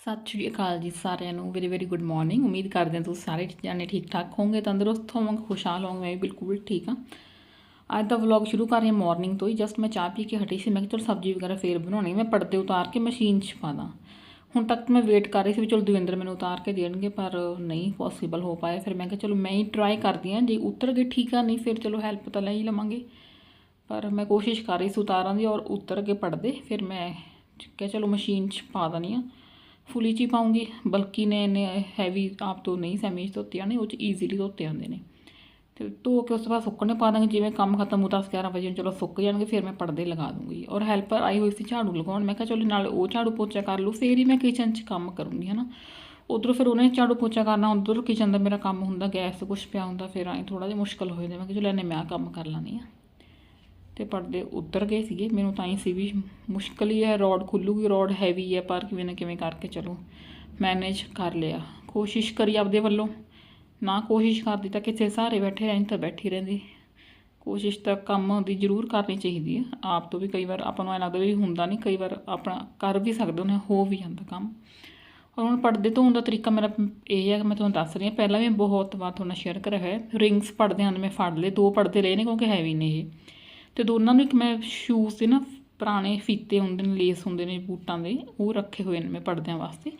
ਸਤਿ ਸ਼੍ਰੀ ਅਕਾਲ ਜੀ ਸਾਰਿਆਂ ਨੂੰ ਵੈਰੀ ਵੈਰੀ ਗੁੱਡ ਮਾਰਨਿੰਗ ਉਮੀਦ ਕਰਦੇ ਹਾਂ ਤੁਸੀਂ ਸਾਰੇ ਜਾਨੇ ਠੀਕ ਠਾਕ ਹੋਵੋਗੇ, ਤੰਦਰੁਸਤ ਹੋਵੋਗੇ, ਖੁਸ਼ਹਾਲ ਹੋਵੋਗੇ, ਮੈਂ ਵੀ ਬਿਲਕੁਲ ਠੀਕ ਹਾਂ। ਅੱਜ ਦਾ ਵਲੌਗ ਸ਼ੁਰੂ ਕਰ ਰਹੀ ਹਾਂ ਮਾਰਨਿੰਗ ਤੋਂ ਹੀ ਜਸਟ ਮੈਂ ਚਾਹ ਪੀ ਕੇ ਹਟੀ ਸੀ, ਮੈਂ ਕਿਹਾ ਚਲ ਸਬਜ਼ੀ ਵਗੈਰਾ ਫੇਰ ਬਣਾਉਣੀ ਮੈਂ ਪਰਦੇ ਉਤਾਰ ਕੇ ਮਸ਼ੀਨ 'ਚ ਪਾ ਦਾਂ। ਹੁਣ ਤੱਕ ਮੈਂ ਵੇਟ ਕਰ ਰਹੀ ਸੀ ਵੀ ਚਲ ਦਵਿੰਦਰ ਮੈਨੂੰ ਉਤਾਰ ਕੇ ਦੇਣਗੇ, ਪਰ ਨਹੀਂ ਪੋਸੀਬਲ ਹੋ ਪਾਇਆ। ਫਿਰ ਮੈਂ ਕਿਹਾ ਚਲੋ ਮੈਂ ਹੀ ਟਰਾਈ ਕਰਦੀ ਹਾਂ, ਜੇ ਉਤਰ ਗਏ ਠੀਕ ਆ, ਨਹੀਂ ਫਿਰ ਚਲੋ ਹੈਲਪ ਤਾਂ ਲੈ ਹੀ ਲਵਾਂਗੇ। ਪਰ ਮੈਂ ਕੋਸ਼ਿਸ਼ ਕਰ ਰਹੀ ਸੀ ਉਤਾਰਾਂ ਦੀ ਔਰ ਉਤਰ ਕੇ ਪੜਦੇ ਫਿਰ ਮੈਂ ਕਿਹਾ ਚਲੋ ਮਸ਼ੀਨ 'ਚ ਪਾ ਦਨੀ ਆ ਫੁੱਲੀ 'ਚ ਹੀ ਪਾਉਂਗੀ, ਬਲਕਿ ਨੇ ਨੇ ਹੈਵੀ ਆਪ ਤੋਂ ਨਹੀਂ ਸੈਮੀਜ਼ ਧੋਤੀਆਂ ਨੇ, ਉਹ 'ਚ ਈਜ਼ੀਲੀ ਧੋਤੇ ਜਾਂਦੇ ਨੇ। ਤੇ ਧੋ ਕੇ ਉਸ ਤੋਂ ਬਾਅਦ ਸੁੱਕਣੇ ਪਾ ਦਾਂਗੇ, ਜਿਵੇਂ ਕੰਮ ਖਤਮ ਹੋ 10 11 ਵਜੇ ਚਲੋ ਸੁੱਕ ਜਾਣਗੇ, ਫਿਰ ਮੈਂ ਪਰਦੇ ਲਗਾ ਦੂੰਗੀ। ਔਰ ਹੈਲਪਰ ਆਈ ਹੋਈ ਸੀ ਝਾੜੂ ਲਗਾਉਣ, ਮੈਂ ਕਿਹਾ ਚਲੋ ਨਾਲ ਉਹ ਝਾੜੂ ਪੋਚਾ ਕਰ ਲੂ ਫੇਰ ਹੀ ਮੈਂ ਕਿਚਨ 'ਚ ਕੰਮ ਕਰੂੰਗੀ, ਹਨਾ। ਉਧਰੋਂ ਫਿਰ ਉਹਨੇ ਝਾੜੂ ਪੋਚਾ ਕਰਨਾ, ਉਧਰ ਕਿਚਨ ਦਾ ਮੇਰਾ ਕੰਮ ਹੁੰਦਾ, ਗੈਸ ਤੇ ਕੁਝ ਪਿਆ ਹੁੰਦਾ, ਫਿਰ ਆਏ ਥੋੜਾ ਜਿਹਾ ਮੁਸ਼ਕਲ ਹੋ ਜਾਂਦਾ, ਮੈਂ ਕਿਹਾ ਚਲੋ ਇਹਨੇ ਮੈਂ ਕੰਮ ਕਰ ਲਾਂਦੀ ਆ ਤੇ ਪਰਦੇ ਉੱਤਰ ਗਏ ਸੀਗੇ। ਮੈਨੂੰ ਤਾਂ ਹੀ ਸੀ ਵੀ ਮੁਸ਼ਕਲ ਹੀ ਹੈ, ਰੋਡ ਖੁੱਲੂਗੀ, ਰੋਡ ਹੈਵੀ ਹੈ, ਪਰ ਕਿਵੇਂ ਨਾ ਕਿਵੇਂ ਕਰਕੇ ਚਲੋ ਮੈਨੇਜ ਕਰ ਲਿਆ। ਕੋਸ਼ਿਸ਼ ਕਰੀ ਆਪਦੇ ਵੱਲੋਂ। ਨਾ ਕੋਸ਼ਿਸ਼ ਕਰਦੀ ਤਾਂ ਕਿਸੇ ਸਹਾਰੇ ਬੈਠੇ ਰਹਿਣ ਤਾਂ ਬੈਠੀ ਰਹਿੰਦੀ। ਕੋਸ਼ਿਸ਼ ਤਾਂ ਕੰਮ ਦੀ ਜ਼ਰੂਰ ਕਰਨੀ ਚਾਹੀਦੀ ਹੈ। ਆਪ ਤੋਂ ਵੀ ਕਈ ਵਾਰ ਆਪਾਂ ਨੂੰ ਐਂ ਲੱਗਦਾ ਵੀ ਹੁੰਦਾ ਨਹੀਂ, ਕਈ ਵਾਰ ਆਪਣਾ ਕਰ ਵੀ ਸਕਦੇ ਉਹਨੇ ਹੋ ਵੀ ਜਾਂਦਾ ਕੰਮ। ਔਰ ਹੁਣ ਪਰਦੇ ਧੋਣ ਦਾ ਤਰੀਕਾ ਮੇਰਾ ਇਹ ਹੈ ਕਿ ਮੈਂ ਤੁਹਾਨੂੰ ਦੱਸ ਰਹੀ ਹਾਂ। ਪਹਿਲਾਂ ਵੀ ਬਹੁਤ ਵਾਰ ਤੁਹਾਨੂੰ ਸ਼ੇਅਰ ਕਰਿਆ ਹੈ। ਰਿੰਗਸ ਪੜਦੇ ਹਨ ਮੈਂ ਫੜ ਲਏ, ਦੋ ਪੜਦੇ ਲਏ ਨੇ ਕਿਉਂਕਿ ਹੈਵੀ ਨੇ ਇਹ। ਤੇ ਦੋਨਾਂ ਨੂੰ ਇੱਕ ਮੈਂ ਸ਼ੂਜ਼ ਦੇ ਨਾ ਪੁਰਾਣੇ ਫੀਤੇ ਹੁੰਦੇ ਨੇ ਲੇਸ ਹੁੰਦੇ ਨੇ ਬੂਟਾਂ ਦੇ, ਉਹ ਰੱਖੇ ਹੋਏ ਨੇ ਮੈਂ ਪੜਦਿਆਂ ਵਾਸਤੇ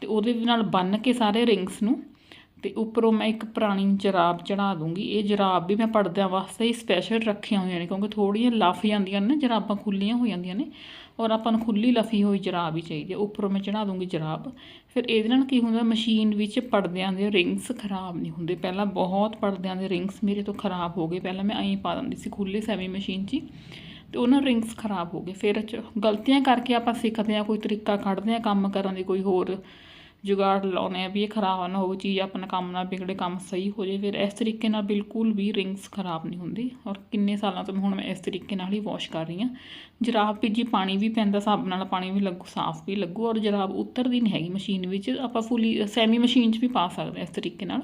ਤੇ ਉਹਦੇ ਨਾਲ ਬੰਨ ਕੇ ਸਾਰੇ ਰਿੰਗਸ ਨੂੰ ਤੇ ਉੱਪਰੋਂ ਮੈਂ ਇੱਕ ਪੁਰਾਣੀ ਜਰਾਬ ਚੜਾ ਦੂੰਗੀ। ਇਹ ਜਰਾਬ ਵੀ ਮੈਂ ਪੜਦਿਆਂ ਵਾਸਤੇ ਹੀ ਸਪੈਸ਼ਲ ਰੱਖੀਆਂ ਹੋਈਆਂ ਨੇ, ਕਿਉਂਕਿ ਥੋੜੀਆਂ ਲਫ ਜਾਂਦੀਆਂ ਨੇ ਜਰਾਬਾਂ ਖੁੱਲੀਆਂ ਹੋ ਜਾਂਦੀਆਂ ਨੇ ਔਰ ਆਪਾਂ ਨੂੰ ਖੁੱਲੀ ਲਫੀ ਹੋਈ ਜਰਾਬ ਹੀ ਚਾਹੀਦੀ ਹੈ। ਉੱਪਰੋਂ ਮੈਂ ਚੜਾ ਦੂੰਗੀ ਜਰਾਬ। ਫਿਰ ਇਹਦੇ ਨਾਲ ਕੀ ਹੁੰਦਾ, ਮਸ਼ੀਨ ਵਿੱਚ ਪੜਦਿਆਂ ਦੇ ਰਿੰਗਸ ਖਰਾਬ ਨਹੀਂ ਹੁੰਦੇ। ਪਹਿਲਾਂ ਬਹੁਤ ਪੜਦਿਆਂ ਦੇ ਰਿੰਗਸ ਮੇਰੇ ਤੋਂ ਖਰਾਬ ਹੋ ਗਏ। ਪਹਿਲਾਂ ਮੈਂ ਐਂ ਪਾ ਦਿੰਦੀ ਸੀ ਖੁੱਲੇ ਸੈਮੀ ਮਸ਼ੀਨ 'ਚ ਹੀ ਤੇ ਉਹਨਾਂ ਰਿੰਗਸ ਖਰਾਬ ਹੋ ਗਏ। ਫਿਰ ਗਲਤੀਆਂ ਕਰਕੇ ਆਪਾਂ ਸਿੱਖਦੇ ਆ ਕੋਈ ਤਰੀਕਾ ਕੱਢਦੇ ਆ ਕੰਮ ਕਰਨ ਦੀ ਕੋਈ ਹੋਰ ਜੁਗਾੜ ਲਾਉਨੇ ਆ ਵੀ ਇਹ ਖਰਾਬ ਨਾ ਹੋਵੇ ਚੀਜ਼ ਆਪਣਾ ਕੰਮ ਨਾ ਵਿਗੜੇ, ਕੰਮ ਸਹੀ ਹੋ ਜਾਵੇ ਫਿਰ ਇਸ ਤਰੀਕੇ ਨਾਲ ਬਿਲਕੁਲ ਵੀ ਰਿੰਗਸ ਖਰਾਬ ਨਹੀਂ ਹੁੰਦੀ। ਔਰ ਕਿੰਨੇ ਸਾਲਾਂ ਤੋਂ ਹੁਣ ਮੈਂ ਇਸ ਤਰੀਕੇ ਨਾਲ ਹੀ ਵਾਸ਼ ਕਰ ਰਹੀ ਹਾਂ। ਜਰਾਬ ਵੀ ਜੀ ਪਾਣੀ ਵੀ ਪੈਂਦਾ ਸਾਬਣ ਨਾਲ ਪਾਣੀ ਵੀ ਲੱਗੂ, ਸਾਫ਼ ਵੀ ਲੱਗੂ, ਔਰ ਜਰਾਬ ਉਤਰਦੀ ਨਹੀਂ ਹੈਗੀ ਮਸ਼ੀਨ ਵਿੱਚ। ਆਪਾਂ ਫੁੱਲੀ ਸੈਮੀ ਮਸ਼ੀਨ 'ਚ ਵੀ ਪਾ ਸਕਦੇ ਇਸ ਤਰੀਕੇ ਨਾਲ।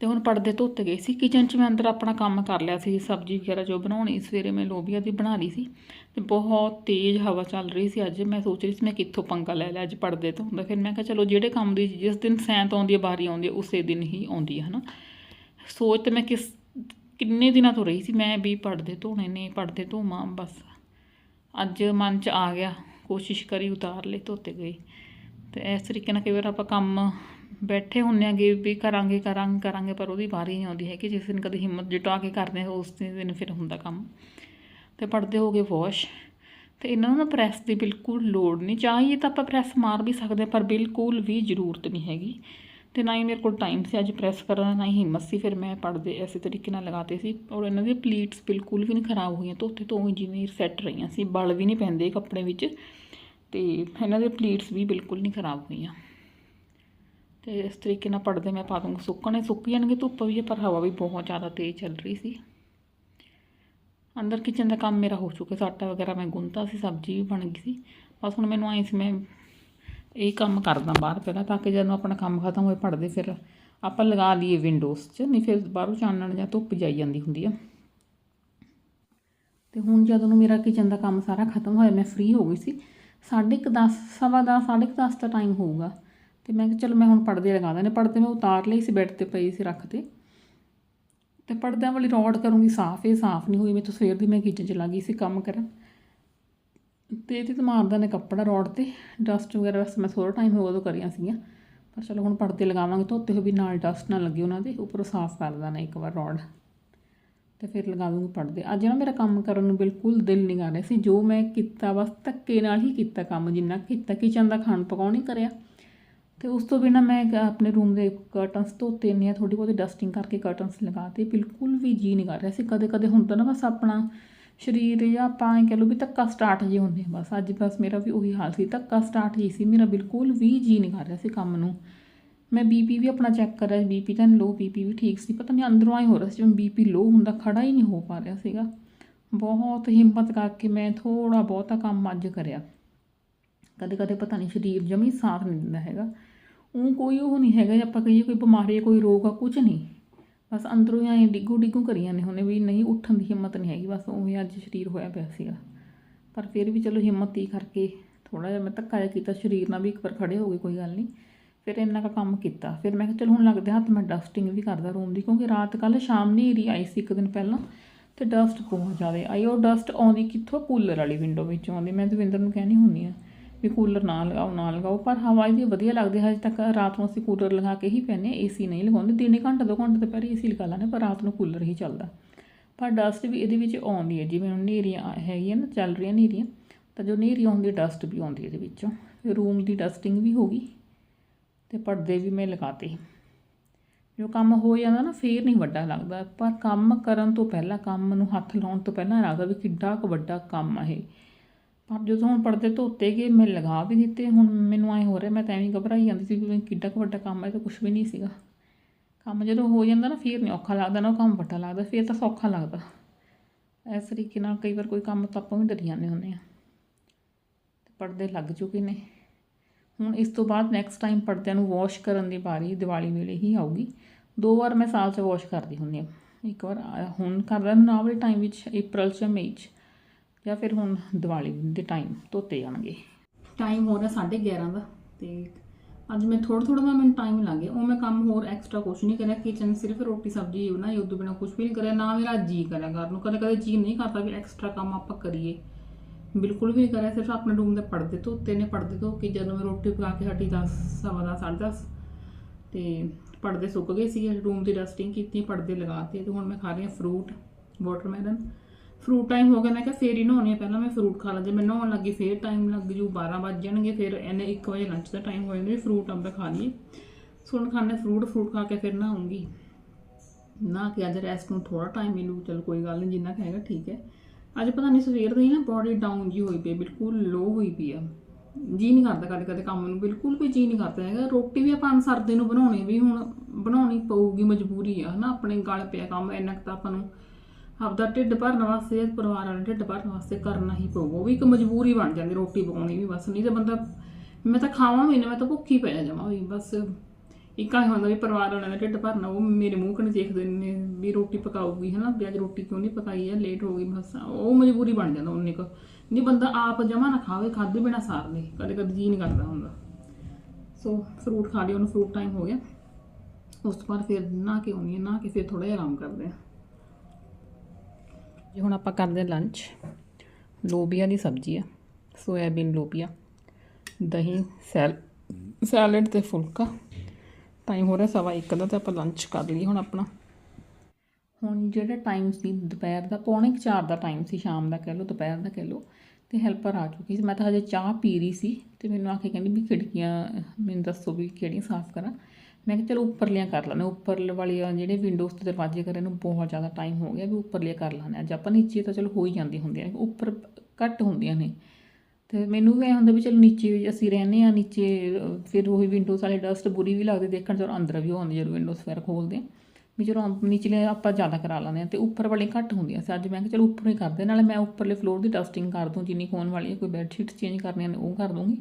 ਤੇ ਹੁਣ ਪਰਦੇ ਧੋਤੇ ਗਏ ਸੀ। ਕਿਚਨ 'ਚ ਮੈਂ ਅੰਦਰ ਆਪਣਾ ਕੰਮ ਕਰ ਲਿਆ ਸੀ, ਸਬਜ਼ੀ ਵਗੈਰਾ ਜੋ ਬਣਾਉਣੀ ਸਵੇਰੇ ਮੈਂ ਲੋਬੀਆ ਦੀ ਬਣਾ ਲਈ ਸੀ ਤੇ ਬਹੁਤ ਤੇਜ਼ ਹਵਾ ਚੱਲ ਰਹੀ ਸੀ। ਅੱਜ ਮੈਂ ਸੋਚ ਰਹੀ ਸੀ ਮੈਂ ਕਿੱਥੋਂ ਪੰਗਾ ਲੈ ਲਿਆ ਅੱਜ ਪਰਦੇ ਤੋਂ। ਹੁੰਦਾ ਫਿਰ ਮੈਂ ਕਿਹਾ ਚਲੋ ਜਿਹੜੇ ਕੰਮ ਦੀ ਜਿਸ ਦਿਨ ਸੈਂਤ ਆਉਂਦੀ ਹੈ ਬਾਰੀ ਆਉਂਦੀ ਹੈ ਉਸੇ ਦਿਨ ਹੀ ਆਉਂਦੀ ਹੈ ਹਨਾ। ਸੋਚ ਤੇ ਮੈਂ ਕਿਸ ਕਿੰਨੇ ਦਿਨਾਂ ਤੋਂ ਰਹੀ ਸੀ, ਮੈਂ ਵੀ ਪਰਦੇ ਧੋਣੇ ਨੇ, ਪਰਦੇ ਧੋਵਾਂ ਬਸ। ਅੱਜ ਮਨ 'ਚ ਆ ਗਿਆ, ਕੋਸ਼ਿਸ਼ ਕਰੀ ਉਤਾਰ ਲਏ ਧੋਤੇ ਗਏ। ਤੇ ਇਸ ਤਰੀਕੇ ਨਾਲ ਕਈ ਵਾਰ ਆਪਾਂ ਕੰਮ ਬੈਠੇ ਹੁੰਨੇ ਆਗੇ ਵੀ ਕਰਾਂਗੇ ਕਰਾਂਗੇ ਕਰਾਂਗੇ, ਪਰ ਉਹਦੀ ਵਾਰੀ ਨਹੀਂ ਆਉਂਦੀ ਹੈ ਕਿ ਜਿਸ ਦਿਨ ਕਦੇ ਹਿੰਮਤ ਜੁਟਾ ਕੇ ਕਰਦੇ ਹਾਂ, ਉਸ ਦਿਨ ਫਿਰ ਹੁੰਦਾ ਕੰਮ। ਤੇ ਪੜਦੇ ਹੋ ਗਏ ਵਾਸ਼। ਤੇ ਇਹਨਾਂ ਨੂੰ ਨਾ ਪ੍ਰੈਸ ਦੀ ਬਿਲਕੁਲ ਲੋੜ ਨਹੀਂ। ਚਾਹੀਏ ਤਾਂ ਆਪਾਂ ਪ੍ਰੈਸ ਮਾਰ ਵੀ ਸਕਦੇ ਪਰ ਬਿਲਕੁਲ ਵੀ ਜ਼ਰੂਰਤ ਨਹੀਂ ਹੈਗੀ। ਤੇ ਨਾ ਹੀ ਮੇਰੇ ਕੋਲ ਟਾਈਮ ਸੀ ਅੱਜ ਪ੍ਰੈਸ ਕਰਨ ਦਾ ਨਾ ਹੀ ਹਿੰਮਤ ਸੀ। ਫਿਰ ਮੈਂ ਪੜਦੇ ਐਸੇ ਤਰੀਕੇ ਨਾਲ ਲਗਾਤੇ ਸੀ। ਔਰ ਇਹਨਾਂ ਦੀ ਪਲੀਟਸ ਬਿਲਕੁਲ ਵੀ ਨਹੀਂ ਖਰਾਬ ਹੋਈਆਂ। ਧੋਤੇ ਤੋਂ ਜਿਵੇਂ ਸੈੱਟ ਰਹੀਆਂ ਸੀ, ਬਲ ਵੀ ਨਹੀਂ ਪੈਂਦੇ ਕੱਪੜੇ ਵਿੱਚ। ਤੇ ਇਹਨਾਂ ਦੇ ਪਲੀਟਸ ਵੀ ਬਿਲਕੁਲ ਨਹੀਂ ਖਰਾਬ ਹੋਈਆਂ। ਤੇ ਇਸ ਤਰੀਕੇ ਨਾਲ ਪੜਦੇ ਮੈਂ ਪਾ ਦੂੰਗੀ। ਸੁੱਕਣੇ ਸੁੱਕ ਜਾਣਗੇ, ਧੁੱਪ ਵੀ ਹੈ, ਪਰ ਹਵਾ ਵੀ ਬਹੁਤ ਜ਼ਿਆਦਾ ਤੇਜ਼ ਚੱਲ ਰਹੀ ਸੀ। ਅੰਦਰ ਕਿਚਨ ਦਾ ਕੰਮ ਮੇਰਾ ਹੋ ਚੁੱਕਾ ਆਟਾ ਵਗੈਰਾ ਮੈਂ ਗੁੰਨਤਾ ਸੀ, ਸਬਜ਼ੀ ਵੀ ਬਣ ਗਈ ਸੀ। ਬਸ ਹੁਣ ਮੈਨੂੰ ਆਈ ਸੀ, ਮੈਂ ਇਹ ਕੰਮ ਕਰਦਾ ਬਾਹਰ ਪਹਿਲਾਂ, ਤਾਂ ਕਿ ਜਦੋਂ ਆਪਣਾ ਕੰਮ ਖਤਮ ਹੋਏ ਪੜਦੇ ਫਿਰ ਆਪਾਂ ਲਗਾ ਲਈਏ ਵਿੰਡੋਜ਼ 'ਚ, ਨਹੀਂ ਫਿਰ ਬਾਹਰੋਂ ਚਾਨਣ ਜਾਂ ਧੁੱਪ ਜਾਈ ਜਾਂਦੀ ਹੁੰਦੀ ਆ। ਤੇ ਹੁਣ ਜਦੋਂ ਨੂੰ ਮੇਰਾ ਕਿਚਨ ਦਾ ਕੰਮ ਸਾਰਾ ਖਤਮ ਹੋਇਆ, ਮੈਂ ਫ੍ਰੀ ਹੋ ਗਈ ਸੀ। ਸਾਢੇ ਕੁ 10 ਸਵਾ ਦਸ, ਸਾਢੇ ਕੁ ਦਸ ਦਾ ਟਾਈਮ ਹੋਊਗਾ। ਤੇ ਮੈਂ ਕਿਹਾ, ਚਲੋ ਮੈਂ ਹੁਣ ਪਰਦੇ ਲਗਾ ਦਿੰਦੇ ਨੇ ਪਰਦੇ ਮੈਂ ਉਤਾਰ ਲਈ ਸੀ, ਬੈੱਡ ਤੇ ਪਈ ਸੀ ਰੱਖ ਤੇ। ਪਰਦਿਆਂ ਵਾਲੀ ਰੋਡ ਕਰੂੰਗੀ ਸਾਫ਼, ਇਹ ਸਾਫ਼ ਨਹੀਂ ਹੋਈ। ਮੈਂ ਤਾਂ ਸਵੇਰ ਦੀ ਮੈਂ ਕਿਚਨ ਚ ਲੱਗੀ ਸੀ ਕੰਮ ਕਰਨ। ਤੇ ਇਹਦੇ ਤੇ ਮਾਰਦਾ ਨੇ ਕੱਪੜਾ ਰੋਡ ਤੇ। ਡਸਟ ਵਗੈਰਾ ਬਸ ਮੈਂ ਥੋੜਾ ਟਾਈਮ ਹੋ ਉਦੋਂ ਕਰੀਆਂ ਸੀਗੀਆਂ। ਪਰ ਚਲੋ ਹੁਣ ਪਰਦੇ ਲਗਾਵਾਂਗੇ, ਧੋਤੇ ਹੋਏ ਵੀ ਨਾਲ ਡਸਟ ਨਾ ਲੱਗੇ ਉਹਨਾਂ ਦੇ। ਉੱਪਰੋਂ ਸਾਫ਼ ਕਰ ਦਾਂ ਇੱਕ ਵਾਰ ਰੋਡ। ਤੇ ਫਿਰ ਲਗਾ ਦੂੰਗੀ ਪਰਦੇ। ਅੱਜ ਨਾ ਮੇਰਾ ਕੰਮ ਕਰਨ ਨੂੰ ਬਿਲਕੁਲ ਦਿਲ ਨਹੀਂ ਕਰ ਰਿਹਾ ਸੀ। ਜੋ ਮੈਂ ਕੀਤਾ, ਬਸ ਧੱਕੇ ਨਾਲ ਹੀ ਕੀਤਾ ਕੰਮ। ਜਿੰਨਾ ਕੀਤਾ ਕਿਚਨ ਦਾ ਖਾਣ ਪਕਾਉਣ ਹੀ ਕਰਿਆ। ਤੇ ਉਸ ਤੋਂ ਬਿਨਾ ਮੈਂ ਆਪਣੇ ਰੂਮ ਦੇ ਕਰਟਨਸ ਧੋਤੇ ਨੇ ਥੋੜੀ ਬਹੁਤੀ ਡਸਟਿੰਗ ਕਰਕੇ ਕਰਟਨਸ ਲਗਾਤੇ ਬਿਲਕੁਲ ਵੀ ਜੀ ਨਹੀਂ ਕਰ ਰਿਹਾ ਸੀ। ਕਦੇ ਕਦੇ ਹੁੰਦਾ ਨਾ ਬਸ ਆਪਣਾ ਸਰੀਰ ਜਾਂ ਆਪਾਂ ਐਂ ਕਹਿ ਲਓ ਵੀ ਧੱਕਾ ਸਟਾਰਟ ਜੇ ਹੁੰਦੇ ਆ ਬਸ। ਅੱਜ ਬਸ ਮੇਰਾ ਵੀ ਉਹੀ ਹਾਲ ਸੀ, ਧੱਕਾ ਸਟਾਰਟ ਹੀ ਸੀ, ਮੇਰਾ ਬਿਲਕੁਲ ਵੀ ਜੀ ਨਹੀਂ ਕਰ ਰਿਹਾ ਸੀ ਕੰਮ ਨੂੰ। ਮੈਂ ਬੀਪੀ ਵੀ ਆਪਣਾ ਚੈੱਕ ਕਰਿਆ ਬੀਪੀ ਤਾਂ ਲੋ ਬੀਪੀ ਵੀ ਠੀਕ ਸੀ, ਪਤਾ ਨਹੀਂ ਅੰਦਰੋਂ ਆਈ ਹੋ ਰਿਹਾ ਸੀ, ਜਿਵੇਂ ਬੀਪੀ ਲੋ ਹੁੰਦਾ ਖੜਾ ਹੀ ਨਹੀਂ ਹੋ ਪਾ ਰਿਹਾ ਸੀਗਾ। ਬਹੁਤ ਹਿੰਮਤ ਕਰਕੇ ਮੈਂ ਥੋੜਾ ਬਹੁਤਾ ਕੰਮ ਅੱਜ ਕਰਿਆ। ਕਦੇ ਕਦੇ ਪਤਾ ਨਹੀਂ ਸਰੀਰ ਜਮੀ ਸਾਥ ਨਹੀਂ ਦਿੰਦਾ ਹੈਗਾ। ਉਹ ਕੋਈ ਉਹ ਨਹੀਂ ਹੈਗਾ ਜੇ, ਆਪਾਂ ਕਹੀਏ ਕੋਈ ਬਿਮਾਰੀ ਕੋਈ ਰੋਗ ਆ ਕੁਝ ਨਹੀਂ। ਬਸ ਅੰਦਰੋਂ ਹੀ ਐਂ ਡਿੱਗੂ ਡਿੱਗੂ ਕਰੀਆਂ ਨੇ ਹੁਣੇ ਵੀ, ਨਹੀਂ ਉੱਠਣ ਦੀ ਹਿੰਮਤ ਨਹੀਂ ਹੈਗੀ, ਬਸ ਉਵੇਂ ਅੱਜ ਸਰੀਰ ਹੋਇਆ ਪਿਆ ਸੀਗਾ। ਪਰ ਫਿਰ ਵੀ ਚਲੋ ਹਿੰਮਤ ਹੀ ਕਰਕੇ ਥੋੜਾ ਜਿਹਾ ਮੈਂ ਧੱਕਾ ਜਿਹਾ ਕੀਤਾ, ਸਰੀਰ ਨਾਲ ਵੀ ਇੱਕ ਵਾਰ ਖੜੇ ਹੋ ਗਏ, ਕੋਈ ਗੱਲ ਨਹੀਂ। ਫਿਰ ਇੰਨਾ ਕੁ ਕੰਮ ਕੀਤਾ। ਫਿਰ ਮੈਂ ਕਿਹਾ, ਚਲ ਹੁਣ ਲੱਗਦੇ ਹੱਥ ਮੈਂ ਡਸਟਿੰਗ ਵੀ ਕਰਦਾ ਰੂਮ ਦੀ, ਕਿਉਂਕਿ ਰਾਤ ਕੱਲ ਸ਼ਾਮ ਹਨੇਰੀ ਆਈ ਸੀ ਇੱਕ ਦਿਨ ਪਹਿਲਾਂ, ਤੇ ਡਸਟ ਬਹੁਤ ਜ਼ਿਆਦਾ ਆਈ। ਉਹ ਡਸਟ ਆਉਂਦੀ ਕਿੱਥੋਂ? ਕੂਲਰ ਵਾਲੀ ਵਿੰਡੋ ਵਿੱਚੋਂ ਆਉਂਦੀ। ਮੈਂ ਦਵਿੰਦਰ ਨੂੰ ਕਹਿਣੀ ਹੁੰਦੀ ਆ ਵੀ ਕੂਲਰ ਨਾ ਲਗਾਓ ਨਾ ਲਗਾਓ, ਪਰ ਹਵਾ ਇਹਦੀ ਵਧੀਆ ਲੱਗਦੀ ਹੈ, ਹਜੇ ਤੱਕ ਰਾਤ ਨੂੰ ਅਸੀਂ ਕੂਲਰ ਲਗਾ ਕੇ ਹੀ ਪੈਨੇ ਏਸੀ ਨਹੀਂ ਲਗਾਉਂਦੇ, ਦਿਨੇ ਘੰਟਾ ਦੋ ਘੰਟੇ ਤੇ ਪਹਿਲੇ ਏਸੀ ਲਗਾ ਲੈਂਦੇ ਪਰ ਰਾਤ ਨੂੰ ਕੂਲਰ ਹੀ ਚੱਲਦਾ। ਪਰ ਡਸਟ ਵੀ ਇਹਦੇ ਵਿੱਚ ਆਉਂਦੀ ਹੈ, ਜਿਵੇਂ ਹੁਣ ਹਨੇਰੀਆਂ ਹੈਗੀਆਂ ਨਾ, ਚੱਲ ਰਹੀਆਂ ਹਨੇਰੀਆਂ, ਤਾਂ ਜੋ ਹਨੇਰੀ ਆਉਂਦੀ ਡਸਟ ਵੀ ਆਉਂਦੀ ਇਹਦੇ ਵਿੱਚੋਂ। ਫਿਰ ਰੂਮ ਦੀ ਡਸਟਿੰਗ ਵੀ ਹੋ ਗਈ, ਤੇ ਪਰਦੇ ਵੀ ਮੈਂ ਲਗਾਤੇ ਜੋ ਕੰਮ ਹੋ ਜਾਂਦਾ ਨਾ, ਫੇਰ ਨਹੀਂ ਵੱਡਾ ਲੱਗਦਾ, ਪਰ ਕੰਮ ਕਰਨ ਤੋਂ ਪਹਿਲਾਂ, ਕੰਮ ਨੂੰ ਹੱਥ ਲਾਉਣ ਤੋਂ ਪਹਿਲਾਂ ਲੱਗਦਾ ਵੀ ਕਿੱਡਾ ਕੁ ਵੱਡਾ ਕੰਮ ਆ ਇਹ। ਪਰ ਜਦੋਂ ਹੁਣ ਪਰਦੇ ਧੋਤੇ ਗਏ, ਮੈਂ ਲਗਾ ਵੀ ਦਿੱਤੇ, ਹੁਣ ਮੈਨੂੰ ਐ ਹੋ ਰਿਹਾ, ਮੈਂ ਤਾਂ ਐਵੇਂ ਹੀ ਘਬਰਾਈ ਜਾਂਦੀ ਸੀ ਵੀ ਕਿੱਡਾ ਕੁ ਵੱਡਾ ਕੰਮ ਹੈ ਤਾਂ ਕੁਝ ਵੀ ਨਹੀਂ ਸੀਗਾ। ਕੰਮ ਜਦੋਂ ਹੋ ਜਾਂਦਾ ਨਾ, ਫਿਰ ਨਹੀਂ ਔਖਾ ਲੱਗਦਾ, ਨਾ ਉਹ ਕੰਮ ਵੱਡਾ ਲੱਗਦਾ, ਫਿਰ ਤਾਂ ਸੌਖਾ ਲੱਗਦਾ। ਇਸ ਤਰੀਕੇ ਨਾਲ ਕਈ ਵਾਰ ਕੋਈ ਕੰਮ ਤਾਂ ਆਪਾਂ ਵੀ ਡਰੀ ਜਾਂਦੇ ਹੁੰਦੇ ਆ। ਤੇ ਪਰਦੇ ਲੱਗ ਚੁੱਕੇ ਨੇ। ਹੁਣ ਇਸ ਤੋਂ ਬਾਅਦ ਨੈਕਸਟ ਟਾਈਮ ਪਰਦਿਆਂ ਨੂੰ ਵਾਸ਼ ਕਰਨ ਦੀ ਵਾਰੀ, ਦੀਵਾਲੀ ਵੇਲੇ ਹੀ ਆਊਗੀ। ਦੋ ਵਾਰ ਮੈਂ ਸਾਲ 'ਚ ਵਾਸ਼ ਕਰਦੀ ਹੁੰਦੀ ਹਾਂ। ਇੱਕ ਵਾਰ ਹੁਣ ਕਰਦਾ ਮੈਨੂੰ ਆਹ ਵਾਲੇ ਟਾਈਮ ਵਿੱਚ ਅਪ੍ਰੈਲ 'ਚ ਮਈ 'ਚ। ਜਾਂ ਫਿਰ ਹੁਣ ਦੀਵਾਲੀ ਦੇ ਟਾਈਮ ਧੋਤੇ ਜਾਣਗੇ। ਟਾਈਮ ਹੋ ਰਿਹਾ 11:30 ਦਾ ਤੇ ਅੱਜ ਮੈਂ ਥੋੜਾ ਥੋੜਾ ਦਾ ਮੈਨੂੰ ਟਾਈਮ ਲੱਗ ਗਿਆ। ਉਹ ਮੈਂ ਕੰਮ ਹੋਰ ਐਕਸਟਰਾ ਕੁਝ ਨਹੀਂ ਕਰਿਆ। ਕਿਚਨ ਸਿਰਫ ਰੋਟੀ ਸਬਜ਼ੀ ਬਣਾਈ ਉਦੋਂ ਬਿਨਾ ਕੁਝ ਵੀ ਨਹੀਂ ਕਰਿਆ। ਨਾ ਮੇਰਾ ਜੀ ਕਰਿਆ ਕਰਨ ਨੂੰ। ਕਦੇ ਕਦੇ ਜੀ ਨਹੀਂ ਕਰਦਾ ਵੀ ਐਕਸਟਰਾ ਕੰਮ ਆਪਾਂ ਕਰੀਏ। ਬਿਲਕੁਲ ਵੀ ਨਹੀਂ ਕਰਿਆ। ਸਿਰਫ ਆਪਣੇ ਰੂਮ ਦੇ ਪਰਦੇ ਧੋਤੇ ਨੇ। ਪਰਦੇ ਧੋ ਕੇ ਜਦੋਂ ਮੈਂ ਰੋਟੀ ਪਕਾ ਕੇ ਹਟੀ 10 ਸਵਾ ਦਸ, ਸਾਢੇ ਦਸ ਤੇ ਪਰਦੇ ਸੁੱਕ ਗਏ ਸੀ ਰੂਮ ਦੀ ਡਸਟਿੰਗ ਕੀਤੀ ਪਰਦੇ ਲਗਾਤੇ ਤੇ ਹੁਣ ਮੈਂ ਖਾ ਰਹੀ ਹਾਂ ਫਰੂਟ ਵਾਟਰਮੈਲਨ ਫਰੂਟ ਟਾਈਮ ਹੋ ਗਿਆ, ਮੈਂ ਕਿਹਾ ਫੇਰ ਹੀ ਨਹਾਉਣੀ ਆ, ਪਹਿਲਾਂ ਮੈਂ ਫਰੂਟ ਖਾ ਲਾਂ ਜੇ ਮੈਂ ਨਹਾਉਣ ਲੱਗੀ, ਫੇਰ ਟਾਈਮ ਲੱਗ ਜੂ 12 ਵੱਜ ਜਾਣਗੇ, ਫਿਰ ਇਹਨੇ 1 ਵਜੇ ਲੰਚ ਦਾ ਟਾਈਮ ਹੋ ਜਾਂਦਾ, ਵੀ ਫਰੂਟ ਅੰਬੇ ਖਾ ਲਈਏ। ਸੋ ਹੁਣ ਖਾਣੇ ਫਰੂਟ ਫਰੂਟ ਖਾ ਕੇ ਫਿਰ ਨਹਾਉਂਗੀ। ਨਾ ਕਿ ਅੱਜ ਰੈਸਟ ਨੂੰ ਥੋੜਾ ਟਾਈਮ ਮਿਲੂ, ਚਲ ਕੋਈ ਗੱਲ ਨਹੀਂ ਜਿੰਨਾ ਕੁ ਹੈਗਾ ਠੀਕ ਹੈ। ਅੱਜ ਪਤਾ ਨਹੀਂ ਸਵੇਰ ਦੀ ਨਾ ਬੋਡੀ ਡਾਊਨ ਜੀ ਹੋਈ ਪਈ ਬਿਲਕੁਲ ਲੋ ਹੋਈ ਪਈ ਆ। ਜੀ ਨਹੀਂ ਕਰਦਾ ਕਦੇ ਕਦੇ ਕੰਮ ਨੂੰ, ਬਿਲਕੁਲ ਵੀ ਜੀ ਨਹੀਂ ਕਰਦਾ ਹੈਗਾ। ਰੋਟੀ ਵੀ ਆਪਾਂ ਸਰਦੇ ਨੂੰ ਬਣਾਉਣੀ ਵੀ ਹੁਣ, ਬਣਾਉਣੀ ਪਊਗੀ ਮਜਬੂਰੀ ਆ, ਹਨਾ, ਆਪਣੇ ਗਲ ਪਿਆ ਕੰਮ, ਇੰਨਾ ਕੁ ਤਾਂ ਆਪਾਂ ਨੂੰ ਆਪਦਾ ਢਿੱਡ ਭਰਨ ਵਾਸਤੇ, ਪਰਿਵਾਰ ਵਾਲਾ ਢਿੱਡ ਭਰਨ ਵਾਸਤੇ ਕਰਨਾ ਹੀ ਪਊਗਾ ਉਹ ਵੀ ਇੱਕ ਮਜਬੂਰੀ ਬਣ ਜਾਂਦੀ, ਰੋਟੀ ਪਕਾਉਣੀ ਵੀ ਬਸ। ਨਹੀਂ ਤਾਂ ਬੰਦਾ, ਮੈਂ ਤਾਂ ਖਾਵਾਂ ਵੀ ਨਾ, ਮੈਂ ਤਾਂ ਭੁੱਖੀ ਪੈ ਜਾਵਾਂ ਵੀ, ਬਸ। ਇੱਕ ਆ ਹੁੰਦਾ ਵੀ ਪਰਿਵਾਰ ਵਾਲਿਆਂ ਦਾ ਢਿੱਡ ਭਰਨਾ, ਉਹ ਮੇਰੇ ਮੂੰਹ ਕਣ ਦੇਖਦੇ ਨੇ ਵੀ ਰੋਟੀ ਪਕਾਊਗੀ, ਹਨਾ? ਵੀ ਅੱਜ ਰੋਟੀ ਕਿਉਂ ਨਹੀਂ ਪਕਾਈ ਹੈ ਲੇਟ ਹੋ ਗਈ, ਬਸ। ਉਹ ਮਜਬੂਰੀ ਬਣ ਜਾਂਦਾ ਉਹਨੇ ਕੋ ਨਹੀਂ, ਬੰਦਾ ਆਪ ਜਮਾ ਨਾ ਖਾਵੇ, ਖਾਦੇ ਬਿਨਾ ਸਾਰ ਲੇ ਕਦੇ ਕਦੇ ਜੀ ਨਹੀਂ ਕਰਦਾ ਹੁੰਦਾ। ਸੋ ਫਰੂਟ ਖਾ ਲਿਆ, ਉਹਨੂੰ ਫਰੂਟ ਟਾਈਮ ਹੋ ਗਿਆ। ਉਸ ਤੋਂ ਬਾਅਦ ਫਿਰ ਨਹਾ ਕੇ ਆਉਣੀ ਹੈ ਨਹਾ ਕੇ ਫਿਰ ਥੋੜਾ ਜਿਹਾ ਆਰਾਮ ਕਰਦੇ ਆ। ਜੀ, ਹੁਣ ਆਪਾਂ ਕਰਦੇ ਹਾਂ ਲੰਚ ਲੋਬੀਆ ਦੀ ਸਬਜ਼ੀ ਆ, ਸੋਇਆਬੀਨ ਲੋਬੀਆ, ਦਹੀਂ, ਸੈਲ, ਸੈਲਡ ਤੇ ਫੁਲਕਾ। ਟਾਈਮ ਹੋ ਰਿਹਾ ਸਵਾ ਇੱਕ ਦਾ ਤੇ ਆਪਾਂ ਲੰਚ ਕਰ ਲਈਏ ਹੁਣ ਆਪਣਾ। ਹੁਣ ਜਿਹੜਾ ਟਾਈਮ ਸੀ ਦੁਪਹਿਰ ਦਾ, ਪੌਣੇ 4 ਦਾ ਟਾਈਮ ਸੀ ਸ਼ਾਮ ਦਾ ਕਹਿ ਲਓ, ਦੁਪਹਿਰ ਦਾ ਕਹਿ ਲਓ, ਤੇ ਹੈਲਪਰ ਆ ਚੁੱਕੀ ਸੀ। ਮੈਂ ਤਾਂ ਹਜੇ ਚਾਹ ਪੀ ਰਹੀ ਸੀ ਤੇ ਮੈਨੂੰ ਆ ਕੇ ਕਹਿੰਦੀ ਵੀ ਖਿੜਕੀਆਂ, ਮੈਨੂੰ ਦੱਸੋ ਵੀ ਕਿਹੜੀਆਂ ਸਾਫ਼ ਕਰਾਂ। ਮੈਂ ਕਿਹਾ ਚਲੋ ਉੱਪਰਲੀਆਂ ਕਰ ਲੈਂਦੇ ਉੱਪਰ ਵਾਲੀਆਂ ਜਿਹੜੇ ਵਿੰਡੋਜ਼ ਤੇ ਦਰਵਾਜ਼ੇ ਕਰੇ ਨੂੰ, ਬਹੁਤ ਜ਼ਿਆਦਾ ਟਾਈਮ ਹੋ ਗਿਆ ਵੀ ਉੱਪਰਲੀਆਂ ਕਰ ਲੈਂਦੇ ਅੱਜ ਆਪਾਂ ਨੀਚੇ ਤਾਂ ਚਲੋ ਹੋ ਹੀ ਜਾਂਦੀ ਹੁੰਦੀਆਂ ਉੱਪਰ ਘੱਟ ਹੁੰਦੀਆਂ ਨੇ। ਤੇ ਮੈਨੂੰ ਵੀ ਐ ਹੁੰਦਾ ਵੀ ਚਲੋ ਨੀਚੇ ਅਸੀਂ ਰਹਿੰਦੇ ਆ ਨੀਚੇ ਫਿਰ ਉਹੀ ਵਿੰਡੋਜ਼ ਵਾਲੇ ਡਸਟ ਬੁਰੀ ਵੀ ਲੱਗਦੀ, ਦੇਖਣ ਜਦੋਂ ਅੰਦਰ ਵੀ ਉਹ ਆਉਂਦੀ ਜਦੋਂ ਵਿੰਡੋਜ਼ ਫਿਰ ਖੋਲਦੇ ਆ। ਵੀ ਜਦੋਂ ਨੀਚਲੇ ਆਪਾਂ ਜ਼ਿਆਦਾ ਕਰਾ ਲੈਂਦੇ ਆ ਤੇ ਉੱਪਰ ਵਾਲੇ ਘੱਟ ਹੁੰਦੀਆਂ ਸੀ। ਅੱਜ ਮੈਂ ਕਿਹਾ ਚਲੋ ਉੱਪਰੋਂ ਹੀ ਕਰਦੇ ਨਾਲੇ ਮੈਂ ਉੱਪਰਲੇ ਫਲੋਰ ਦੀ ਡਸਟਿੰਗ ਕਰ ਦੂੰ, ਜਿੰਨੀ ਕੋਨ ਵਾਲੀ ਹੈ ਕੋਈ ਬੈੱਡ ਸ਼ੀਟ ਚੇਂਜ ਕਰਨੀਆਂ ਨੇ ਉਹ ਕਰ ਦੂੰਗੀ।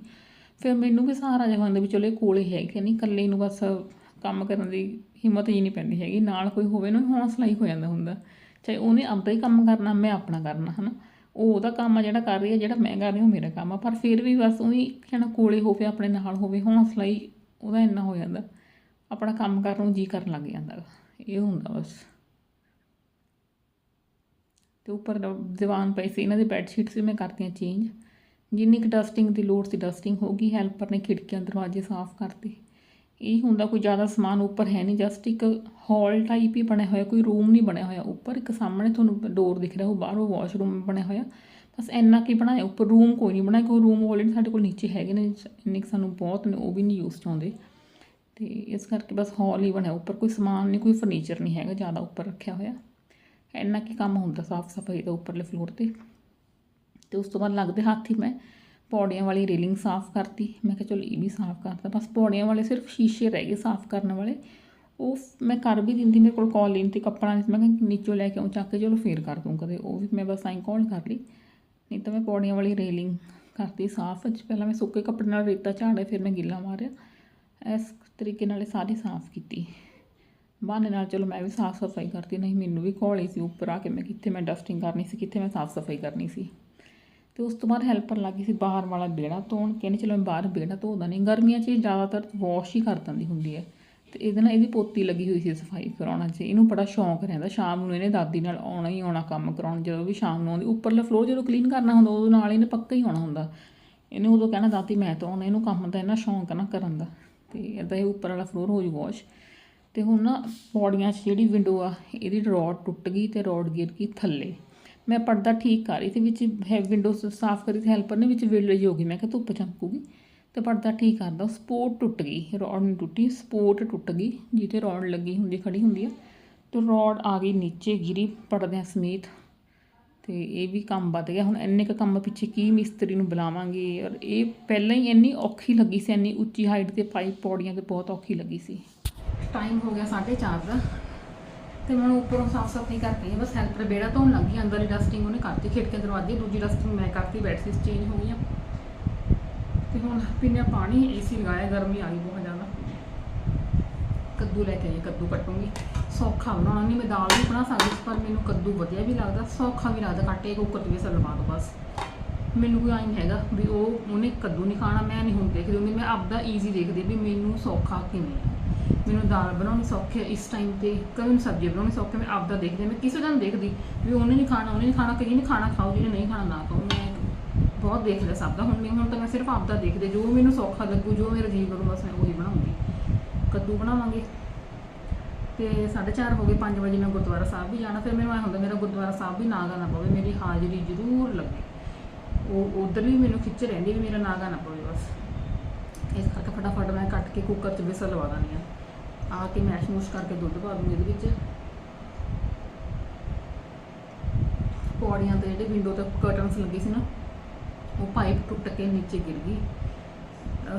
ਫਿਰ ਮੈਨੂੰ ਵੀ ਸਹਾਰਾ ਜਿਹਾ ਹੁੰਦਾ ਵੀ ਚਲੋ ਇਹ ਕੋਲੇ ਹੈਗੇ ਨਹੀਂ, ਇਕੱਲੇ ਨੂੰ ਬਸ ਕੰਮ ਕਰਨ ਦੀ ਹਿੰਮਤ ਹੀ ਨਹੀਂ ਪੈਂਦੀ ਹੈਗੀ, ਨਾਲ ਕੋਈ ਹੋਵੇ ਨਾ ਹੌਸਲਾ ਹੀ ਹੋ ਜਾਂਦਾ ਹੁੰਦਾ। ਚਾਹੇ ਉਹਨੇ ਆਪਦਾ ਹੀ ਕੰਮ ਕਰਨਾ, ਮੈਂ ਆਪਣਾ ਕਰਨਾ, ਹਨਾ। ਉਹ ਉਹਦਾ ਕੰਮ ਆ ਜਿਹੜਾ ਕਰ ਰਹੀ ਹੈ ਜਿਹੜਾ ਮੈਂ ਕਰ ਰਹੀ ਹਾਂ, ਉਹ ਮੇਰਾ ਕੰਮ ਆ। ਪਰ ਫਿਰ ਵੀ ਬਸ ਉਹੀ ਕਹਿਣਾ ਕੋਲੇ ਹੋਵੇ, ਆਪਣੇ ਨਾਲ ਹੋਵੇ, ਹੌਸਲਾ ਹੀ ਉਹਦਾ ਇੰਨਾ ਹੋ ਜਾਂਦਾ। ਆਪਣਾ ਕੰਮ ਕਰਨ ਨੂੰ ਜੀ ਕਰਨ ਲੱਗ ਜਾਂਦਾ ਇਹ ਹੁੰਦਾ ਬਸ। ਤੇ ਉੱਪਰ ਦ- ਦੀਵਾਨ ਪਈ ਸੀ, ਇਹਨਾਂ ਦੀ ਬੈੱਡ ਸ਼ੀਟਸ ਵੀ ਮੈਂ ਕਰਤੀਆਂ ਚੇਂਜ ਜਿੰਨੀ ਕੁ ਡਸਟਿੰਗ ਦੀ ਲੋੜ ਸੀ ਡਸਟਿੰਗ ਹੋ ਗਈ ਹੈਲਪਰ ਨੇ ਖਿੜਕੀਆਂ, ਦਰਵਾਜ਼ੇ ਸਾਫ਼ ਕਰਤੇ। ਇਹ ਹੁੰਦਾ ਕੋਈ ਜ਼ਿਆਦਾ ਸਮਾਨ ਉੱਪਰ ਹੈ ਨਹੀਂ ਜਸਟ ਇੱਕ ਹਾਲ ਟਾਈਪ ਹੀ ਬਣਿਆ ਹੋਇਆ, ਕੋਈ ਰੂਮ ਨਹੀਂ ਬਣਿਆ ਹੋਇਆ ਉੱਪਰ। ਇੱਕ ਸਾਹਮਣੇ ਤੁਹਾਨੂੰ ਡੋਰ ਦਿਖ ਰਿਹਾ, ਉਹ ਬਾਹਰੋਂ ਵਾਸ਼ਰੂਮ ਬਣਿਆ ਹੋਇਆ। ਬਸ ਇੰਨਾ ਕੀ ਬਣਾਇਆ, ਉੱਪਰ ਰੂਮ ਕੋਈ ਨਹੀਂ ਬਣਾਇਆ ਕੋਈ ਰੂਮ ਆਲਰੇਡੀ ਸਾਡੇ ਕੋਲ ਨੀਚੇ ਹੈਗੇ ਨੇ, ਇੰਨੇ ਕੁ ਸਾਨੂੰ ਬਹੁਤ ਨੇ, ਉਹ ਵੀ ਨਹੀਂ ਯੂਜ਼ 'ਚ ਆਉਂਦੇ ਤੇ ਇਸ ਕਰਕੇ ਬਸ ਹਾਲ ਹੀ ਬਣਿਆ ਉੱਪਰ, ਕੋਈ ਸਮਾਨ ਨਹੀਂ, ਕੋਈ ਫਰਨੀਚਰ ਨਹੀਂ ਹੈਗਾ ਜ਼ਿਆਦਾ ਉੱਪਰ ਰੱਖਿਆ ਹੋਇਆ। ਇੰਨਾ ਕੀ ਕੰਮ ਹੁੰਦਾ ਸਾਫ਼ ਸਫ਼ਾਈ ਦਾ ਉੱਪਰਲੇ ਫਲੋਰ ਤੇ। ਤੇ ਉਸ ਤੋਂ ਬਾਅਦ ਲੱਗਦੇ ਹੱਥ ਹੀ ਮੈਂ ਪੌੜੀਆਂ ਵਾਲੀ ਰੇਲਿੰਗ ਸਾਫ਼ ਕਰਤੀ। ਮੈਂ ਕਿਹਾ, ਚਲੋ, ਇਹ ਵੀ ਸਾਫ਼ ਕਰਤਾ ਬਸ ਪੌੜੀਆਂ ਵਾਲੇ ਸਿਰਫ ਸ਼ੀਸ਼ੇ ਰਹਿ ਗਏ ਸਾਫ਼ ਕਰਨ ਵਾਲੇ। ਉਹ ਮੈਂ ਕਰ ਵੀ ਦਿੰਦੀ, ਮੇਰੇ ਕੋਲ ਕਾਲਿੰਗ ਤੇ ਕੱਪੜਾ ਨਹੀਂ ਮੈਂ ਕਿਹਾ, ਨੀਚੋਂ ਲੈ ਕੇ ਆਉਂ, ਚੱਕ ਕੇ ਚਲੋ ਫੇਰ ਕਰ ਦੂੰ ਕਦੇ। ਉਹ ਵੀ ਮੈਂ ਬਸ ਐਂ ਕਾਲ ਕਰ ਲਈ। ਨਹੀਂ ਤਾਂ ਮੈਂ ਪੌੜੀਆਂ ਵਾਲੀ ਰੇਲਿੰਗ ਕਰਤੀ ਸਾਫ਼। ਅੱਜ ਪਹਿਲਾਂ ਮੈਂ ਸੁੱਕੇ ਕੱਪੜੇ ਨਾਲ ਰੇਤਾ ਝਾੜੇ ਫਿਰ ਮੈਂ ਗਿੱਲਾ ਮਾਰਿਆ। ਇਸ ਤਰੀਕੇ ਨਾਲ ਇਹ ਸਾਰੀ ਸਾਫ਼ ਕੀਤੀ। ਬਹਾਨੇ ਨਾਲ ਚਲੋ ਮੈਂ ਵੀ ਸਾਫ਼ ਸਫ਼ਾਈ ਕਰਤੀ, ਨਹੀਂ ਮੈਨੂੰ ਵੀ ਘੋਲੀ ਸੀ ਉੱਪਰ ਆ ਕੇ। ਮੈਂ ਕਿੱਥੇ ਮੈਂ ਡਸਟਿੰਗ ਕਰਨੀ ਸੀ, ਕਿੱਥੇ ਮੈਂ ਸਾਫ਼ ਸਫ਼ਾਈ ਕਰਨੀ ਸੀ। ਤੇ ਉਸ ਤੋਂ ਬਾਅਦ ਹੈਲਪਰ ਲੱਗੀ ਸੀ ਬਾਹਰ ਵਾਲਾ ਵਿਹੜਾ ਧੋਣ, ਕਹਿੰਦੇ ਚਲੋ ਮੈਂ ਬਾਹਰ ਵਿਹੜਾ ਧੋਦਾ ਨਹੀਂ ਗਰਮੀਆਂ 'ਚ ਜ਼ਿਆਦਾਤਰ ਵਾਸ਼ ਹੀ ਕਰ ਦਿੰਦੀ ਹੁੰਦੀ ਹੈ। ਤੇ ਇਹਦੇ ਨਾਲ ਇਹਦੀ ਪੋਤੀ ਲੱਗੀ ਹੋਈ ਸੀ ਸਫ਼ਾਈ ਕਰਾਉਣਾ 'ਚ। ਇਹਨੂੰ ਬੜਾ ਸ਼ੌਂਕ ਰਹਿੰਦਾ, ਸ਼ਾਮ ਨੂੰ ਇਹਨੇ ਦਾਦੀ ਨਾਲ ਆਉਣਾ ਹੀ ਆਉਣਾ ਕੰਮ ਕਰਾਉਣ, ਜਦੋਂ ਵੀ ਸ਼ਾਮ ਨੂੰ ਆਉਂਦੀ, ਉੱਪਰਲਾ ਫਲੋਰ ਜਦੋਂ ਕਲੀਨ ਕਰਨਾ ਹੁੰਦਾ, ਉਦੋਂ ਨਾਲ ਇਹਨੇ ਪੱਕਾ ਹੀ ਆਉਣਾ ਹੁੰਦਾ। ਇਹਨੇ ਉਦੋਂ ਕਹਿਣਾ, ਦਾਦੀ, ਮੈਂ ਤਾਂ ਆਉਣਾ, ਇਹਨੂੰ ਕੰਮ ਦਾ ਇੰਨਾ ਸ਼ੌਂਕ ਹੈ ਨਾ ਕਰਨ ਦਾ। ਤੇ ਇਦਾਂ ਇਹ ਉੱਪਰ ਵਾਲਾ ਫਲੋਰ ਹੋ ਜੂ ਵਾਸ਼ ਤੇ ਹੁਣ ਨਾ ਪੌੜੀਆਂ 'ਚ ਜਿਹੜੀ ਵਿੰਡੋ ਆ, ਇਹਦੀ ਰੋਡ ਟੁੱਟ ਗਈ ਤੇ ਰੋਡ ਗਿਰ ਗਈ ਥੱਲੇ। ਮੈਂ ਪਰਦਾ ਠੀਕ ਕਰ ਰਹੀ ਸੀ, ਵਿੱਚ ਹੈ ਵਿੰਡੋ ਸਾਫ਼ ਕਰੀ ਤੇ ਹੈਲਪਰ ਨੇ ਵਿੱਚ ਵਿਲੇਜ ਹੋ ਗਈ, ਮੈਂ ਕਿਹਾ ਧੁੱਪ ਚਮਕੂਗੀ ਤੇ ਪਰਦਾ ਠੀਕ ਕਰਦਾ ਸਪੋਰਟ ਟੁੱਟ ਗਈ ਰੋਡ ਨਹੀਂ ਟੁੱਟੀ ਸਪੋਰਟ ਟੁੱਟ ਗਈ ਜਿੱਥੇ ਰੋਡ ਲੱਗੀ ਹੁੰਦੀ ਖੜੀ ਹੁੰਦੀ ਆ। ਤੇ ਰੋਡ ਆ ਗਈ ਨੀਚੇ ਗਿਰੀ ਪਰਦਿਆਂ ਸਮੇਤ। ਤੇ ਇਹ ਵੀ ਕੰਮ ਵੱਧ ਗਿਆ, ਹੁਣ ਇੰਨੇ ਕ ਕੰਮ ਪਿੱਛੇ ਕੀ ਮਿਸਤਰੀ ਨੂੰ ਬੁਲਾਵਾਂਗੇ? ਔਰ ਇਹ ਪਹਿਲਾਂ ਹੀ ਇੰਨੀ ਔਖੀ ਲੱਗੀ ਸੀ, ਇੰਨੀ ਉੱਚੀ ਹਾਈਟ ਤੇ ਪਾਈਪ ਪੌੜੀਆਂ ਤੇ ਬਹੁਤ ਔਖੀ ਲੱਗੀ ਸੀ। ਟਾਈਮ ਹੋ ਗਿਆ 4:30 ਦਾ। ਤੇ ਮੈਂ ਹੁਣ ਉੱਪਰੋਂ ਸਾਫ਼ ਸਾਫ਼ ਨਹੀਂ ਕਰਕੇ ਆਈ, ਬਸ ਹੈਲਪਰ ਬੇੜਾ ਧੋਣ ਲੱਗੀ ਅੰਦਰ ਡਸਟਿੰਗ ਉਹਨੇ ਕਰਤੀ ਖਿੜਕੇ ਦਰਵਾਜ਼ੇ ਦੂਜੀ ਡਸਟਿੰਗ ਮੈਂ ਕਰਤੀ ਬੈੱਡ ਸੀਟ ਚੇਂਜ ਹੋ ਗਈਆਂ। ਤੇ ਹੁਣ ਪੀਨੇ ਪਾਣੀ ਏਸੀ ਲਗਾਇਆ ਗਰਮੀ ਆ ਗਈ ਬਹੁਤ ਜ਼ਿਆਦਾ। ਕੱਦੂ ਲੈ ਕੇ ਆਈ ਕੱਦੂ ਕੱਟੂੰਗੀ। ਸੌਖਾ ਬਣਾਉਣਾ ਨਹੀਂ ਮੈਂ ਦਾਲ ਵੀ ਬਣਾ ਸਕਦੀ ਪਰ ਮੈਨੂੰ ਕੱਦੂ ਵਧੀਆ ਵੀ ਲੱਗਦਾ। ਸੌਖਾ ਵੀ ਲੱਗਦਾ ਕੱਟੇ ਕੁੱਕਰ ਦੇ ਵਿੱਚ ਲਵਾ ਦੋ ਬਸ। ਮੈਨੂੰ ਕੋਈ ਆਈ ਹੈਗਾ ਵੀ ਉਹ ਉਹਨੇ ਕੱਦੂ ਨਹੀਂ ਖਾਣਾ ਮੈਂ ਨਹੀਂ ਹੁਣ ਦੇਖਦੀ ਹੁੰਦੀ ਮੈਂ ਆਪਦਾ ਈਜ਼ੀ ਦੇਖਦੀ ਵੀ ਮੈਨੂੰ ਸੌਖਾ ਕਿਵੇਂ ਹੈ ਮੈਨੂੰ ਦਾਲ ਬਣਾਉਣੀ ਸੌਖੀ ਹੈ ਇਸ ਟਾਈਮ ਤੇ ਕਦੇ ਮੈਨੂੰ ਸਬਜ਼ੀ ਬਣਾਉਣੀ ਸੌਖੀ ਹੈ ਮੈਂ ਆਪਦਾ ਦੇਖਦੀ ਮੈਂ ਕਿਸੇ ਦਾ ਨਹੀਂ ਦੇਖਦੀ ਵੀ ਉਹਨੇ ਨਹੀਂ ਖਾਣਾ, ਉਹਨੇ ਨਹੀਂ ਖਾਣਾ ਕਈ ਨਹੀਂ ਖਾਣਾ, ਖਾਓ, ਜਿਹਨੇ ਨਹੀਂ ਖਾਣਾ, ਨਾ ਖਾਓ। ਮੈਂ ਬਹੁਤ ਦੇਖ ਲਿਆ ਸਭ ਦਾ, ਹੁਣ ਨਹੀਂ ਹੁਣ ਤਾਂ ਮੈਂ ਸਿਰਫ ਆਪਦਾ ਦੇਖਦੇ ਜੋ ਮੈਨੂੰ ਸੌਖਾ ਲੱਗੂ, ਜੋ ਮੇਰਾ ਜੀਵ ਕਰੂ, ਬਸ ਮੈਂ ਉਹੀ ਬਣਾਉਂਗੀ ਕੱਦੂ ਬਣਾਵਾਂਗੇ। ਤੇ 4:30 ਹੋ ਗਏ 5 ਵਜੇ ਮੈਂ ਗੁਰਦੁਆਰਾ ਸਾਹਿਬ ਵੀ ਜਾਣਾ, ਫਿਰ ਮੈਨੂੰ ਐ ਹੁੰਦਾ ਮੇਰਾ ਗੁਰਦੁਆਰਾ ਸਾਹਿਬ ਵੀ ਨਾਗਾ ਨਾ ਪਵੇ, ਮੇਰੀ ਹਾਜ਼ਰੀ ਜ਼ਰੂਰ ਲੱਗੇ। ਉਹ, ਉਧਰ ਵੀ ਮੈਨੂੰ ਖਿੱਚ ਰਹਿੰਦੀ ਵੀ ਮੇਰਾ ਨਾਗਾ ਨਾ ਪਵੇ, ਬਸ। ਇਸ ਕਰਕੇ ਫਟਾਫਟ ਮੈਂ ਕੱਟ ਕੇ ਕੁੱਕਰ 'ਚ ਵਿਸਲ ਲਵਾ ਦਿੰਦੀ ਆ ਆ ਕੇ ਮੈਸ਼ ਮੂਸ਼ ਕਰਕੇ ਦੁੱਧ ਪਾ ਦੂੰਗੀ ਇਹਦੇ ਵਿੱਚ। ਪੌੜੀਆਂ ਤੇ ਜਿਹੜੇ ਵਿੰਡੋ ਤੇ ਕਰਟਨਸ ਲੱਗੇ ਸੀ ਨਾ, ਉਹ ਪਾਈਪ ਟੁੱਟ ਕੇ ਨੀਚੇ ਗਿਰ ਗਈ।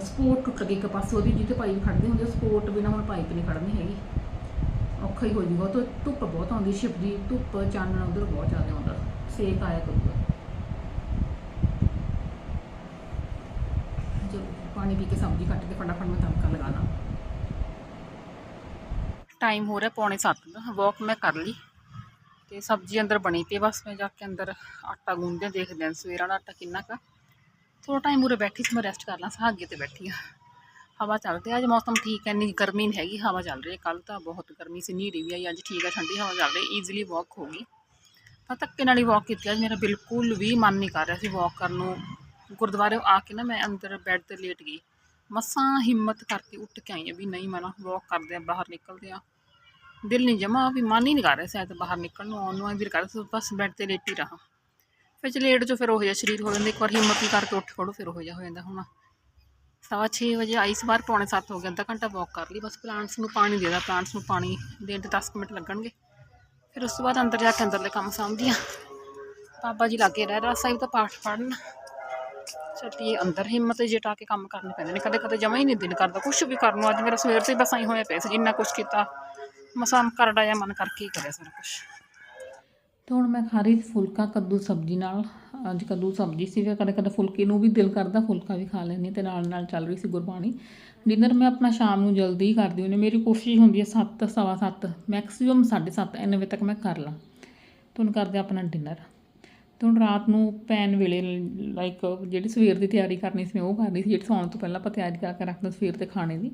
ਸਪੋਰਟ ਟੁੱਟ ਗਈ ਇੱਕ ਪਾਸੇ, ਉਹਦੀ ਜਿੱਥੇ ਪਾਈਪ ਖੜਦੇ ਹੁੰਦੇ ਸਪੋਰਟ ਬਿਨਾ ਹੁਣ ਪਾਈਪ ਨਹੀਂ ਖੜਨੀ ਹੈਗੀ। ਔਖਾ ਹੀ ਹੋ ਜੂਗਾ ਤਾਂ ਧੁੱਪ ਬਹੁਤ ਆਉਂਦੀ ਸ਼ਿਪ ਦੀ ਧੁੱਪ ਚਾਨਣ ਉਧਰ ਬਹੁਤ ਜ਼ਿਆਦਾ ਆਉਂਦਾ, ਸੇਕ ਆਇਆ ਕਰੂਗਾ। ਚਲੋ ਪਾਣੀ ਪੀ ਕੇ ਸਬਜ਼ੀ ਕੱਟ ਕੇ ਫਟਾਫਟ ਮੈਂ ਤੜਕਾ ਲਗਾਣਾ ਟਾਈਮ ਹੋ ਰਿਹਾ ਪੌਣੇ 7 ਦਾ। ਵਾਕ ਮੈਂ ਕਰ ਲਈ ਤੇ ਸਬਜ਼ੀ ਅੰਦਰ ਬਣੀ ਪਈ ਬਸ ਮੈਂ ਜਾ ਕੇ ਅੰਦਰ ਆਟਾ ਗੂੰਦਦੇ ਦੇਖਦੇ ਹਾਂ ਸਵੇਰਾਂ ਦਾ ਆਟਾ ਕਿੰਨਾ ਕੁ ਥੋੜਾ ਟਾਈਮ ਉਰੇ ਬੈਠੀ ਸੀ, ਮੈਂ ਰੈਸਟ ਕਰ ਲਾਂ, ਸਹਾਗੇ ਤੇ ਬੈਠੀ ਆ। ਹਵਾ ਚੱਲਦੀ ਆ, ਅੱਜ ਮੌਸਮ ਠੀਕ ਹੈ ਨਹੀਂ ਗਰਮੀ ਨਹੀਂ ਹੈਗੀ, ਹਵਾ ਚੱਲ ਰਹੀ ਹੈ ਕੱਲ ਤਾਂ ਬਹੁਤ ਗਰਮੀ ਸੀ ਨੀਰੀ ਵੀ ਆਈ, ਅੱਜ ਠੀਕ ਹੈ ਠੰਡੀ ਹਵਾ ਚੱਲ ਰਹੀ ਈਜ਼ੀਲੀ ਵਾਕ ਹੋ ਗਈ। ਤਾਂ ਧੱਕੇ ਨਾਲ ਹੀ ਵਾਕ ਕੀਤੀ ਅੱਜ ਮੇਰਾ ਬਿਲਕੁਲ ਵੀ ਮਨ ਨਹੀਂ ਕਰ ਰਿਹਾ ਸੀ ਵਾਕ ਕਰਨ ਨੂੰ। ਗੁਰਦੁਆਰੇ ਆ ਕੇ ਨਾ ਮੈਂ ਅੰਦਰ ਬੈੱਡ ਤੇ ਲੇਟ ਗਈ। ਮਸਾਂ ਹਿੰਮਤ ਕਰਕੇ ਉੱਠ ਕੇ ਆਈ ਹਾਂ ਵੀ ਨਹੀਂ, ਮੈਂ ਨਾ ਵਾਕ ਕਰਦੇ ਆ, ਬਾਹਰ ਨਿਕਲਦੇ ਆ। ਦਿਲ ਨਹੀਂ ਜਮਾ, ਵੀ ਮਨ ਹੀ ਨਹੀਂ ਕਰ ਰਿਹਾ ਸ਼ਾਇਦ ਬਾਹਰ ਨਿਕਲਣ ਨੂੰ ਆਉਣ ਨੂੰ ਵੀ ਕਰ ਬਸ ਬੈੱਡ ਤੇ ਲੇਟੀ ਰਹਾ। ਫਿਰ ਚ ਲੇਟ ਜੋ ਫਿਰ ਉਹ ਜਿਹਾ ਸਰੀਰ ਹੋ ਜਾਂਦਾ, ਇੱਕ ਵਾਰ ਹਿੰਮਤ ਹੀ ਕਰਕੇ ਉੱਠ ਖੜੋ, ਫਿਰ ਉਹ ਜਿਹਾ ਹੋ ਜਾਂਦਾ ਹੁਣ। ਸਵਾ ਛੇ ਵਜੇ ਆਈ ਸੀ, ਬਾਹਰ ਪੌਣੇ ਸੱਤ ਹੋ ਗਿਆ ਅੱਧਾ ਘੰਟਾ ਵਾਕ ਕਰ ਲਈ, ਬਸ ਪਲਾਂਟਸ ਨੂੰ ਪਾਣੀ ਦੇ ਦਾਂ ਪਲਾਂਟਸ ਨੂੰ ਪਾਣੀ ਦੇਣ ਤੇ 10 ਕੁ ਮਿੰਟ ਲੱਗਣਗੇ। ਫਿਰ ਉਸ ਤੋਂ ਬਾਅਦ ਅੰਦਰ ਜਾ ਕੇ ਅੰਦਰਲੇ ਕੰਮ ਸਾਂਭਦੀ ਆ। ਬਾਬਾ ਜੀ ਲਾਗੇ ਰਹਿ ਰਹਾ ਸਾਹਿਬ ਦਾ ਪਾਠ ਪੜ੍ਹਨ। ਚੱਲੀਏ ਅੰਦਰ ਹਿੰਮਤ ਜਟਾ ਕੇ ਕੰਮ ਕਰਨੇ ਪੈਂਦੇ ਨੇ, ਕਦੇ ਕਦੇ ਜਮਾ ਹੀ ਨਹੀਂ ਦਿਨ ਕਰਦਾ ਕੁਝ ਵੀ ਕਰਨ ਨੂੰ, ਅੱਜ ਮੇਰਾ ਸਵੇਰ ਤੋਂ ਹੀ ਬਸ ਆਈ ਹੋਇਆ ਪਿਆ ਸੀ, ਜਿੰਨਾ ਕੁਝ ਕੀਤਾ, ਮਸਾਂ ਕਰਦਾ ਜਾਂ ਮਨ ਕਰਕੇ ਹੀ ਕਰਿਆ ਸਾਰਾ ਕੁਝ ਤੇ ਹੁਣ ਮੈਂ ਖਾ ਰਹੀ ਫੁਲਕਾ ਕੱਦੂ ਸਬਜ਼ੀ ਨਾਲ, ਅੱਜ ਕੱਦੂ ਸਬਜ਼ੀ ਸੀ ਫਿਰ ਕਦੇ ਕਦੇ ਫੁਲਕੇ ਨੂੰ ਵੀ ਦਿਲ ਕਰਦਾ, ਫੁਲਕਾ ਵੀ ਖਾ ਲੈਂਦੀ ਹਾਂ ਤੇ ਨਾਲ ਨਾਲ ਚੱਲ ਰਹੀ ਸੀ ਗੁਰਬਾਣੀ। ਡਿਨਰ ਮੈਂ ਆਪਣਾ ਸ਼ਾਮ ਨੂੰ ਜਲਦੀ ਹੀ ਕਰਦੀ ਹੁੰਦੀ ਮੇਰੀ ਕੋਸ਼ਿਸ਼ ਹੁੰਦੀ ਹੈ 7 ਸਵਾ ਸੱਤ ਮੈਕਸਿਮਮ 7:30 ਇੰਨੇ ਵਜੇ ਤੱਕ ਮੈਂ ਕਰ ਲਾਂ। ਤੇ ਹੁਣ ਕਰਦੇ ਆਪਣਾ ਡਿਨਰ ਤੇ ਹੁਣ ਰਾਤ ਨੂੰ ਪੈਣ ਵੇਲੇ ਲਾਈਕ ਜਿਹੜੀ ਸਵੇਰ ਦੀ ਤਿਆਰੀ ਕਰਨੀ ਸੀ ਮੈਂ ਉਹ ਕਰਨੀ ਸੀ, ਜਿਹੜੀ ਸੌਣ ਤੋਂ ਪਹਿਲਾਂ ਆਪਾਂ ਤਿਆਰੀ ਕਰਕੇ ਰੱਖਦੇ ਸਵੇਰ ਦੇ ਖਾਣੇ ਦੀ।